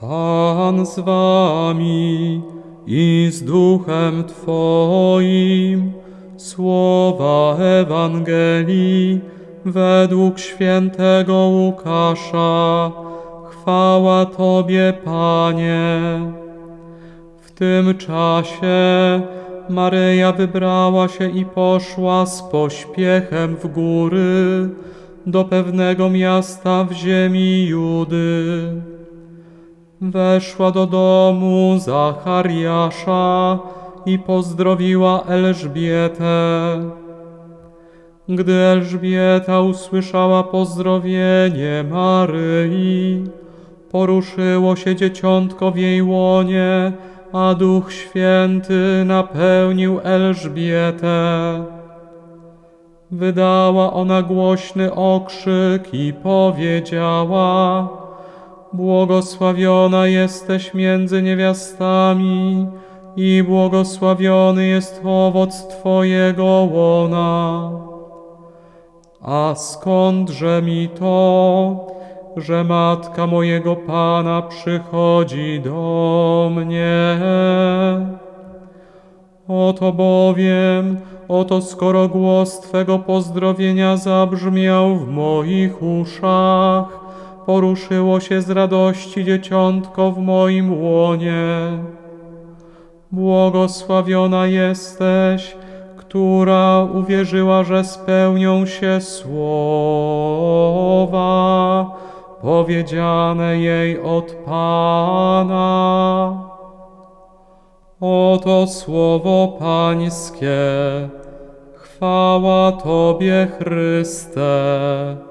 Pan z wami i z duchem Twoim. Słowa Ewangelii według świętego Łukasza. Chwała Tobie, Panie. W tym czasie Maryja wybrała się i poszła z pośpiechem w góry do pewnego miasta w ziemi Judy. Weszła do domu Zachariasza i pozdrowiła Elżbietę. Gdy Elżbieta usłyszała pozdrowienie Maryi, poruszyło się dzieciątko w jej łonie, a Duch Święty napełnił Elżbietę. Wydała ona głośny okrzyk i powiedziała: Błogosławiona jesteś między niewiastami i błogosławiony jest owoc Twojego łona. A skądże mi to, że matka mojego Pana przychodzi do mnie? Oto bowiem, oto skoro głos Twego pozdrowienia zabrzmiał w moich uszach, poruszyło się z radości dzieciątko w moim łonie. Błogosławiona jesteś, która uwierzyła, że spełnią się słowa powiedziane jej od Pana. Oto słowo Pańskie. Chwała Tobie, Chryste.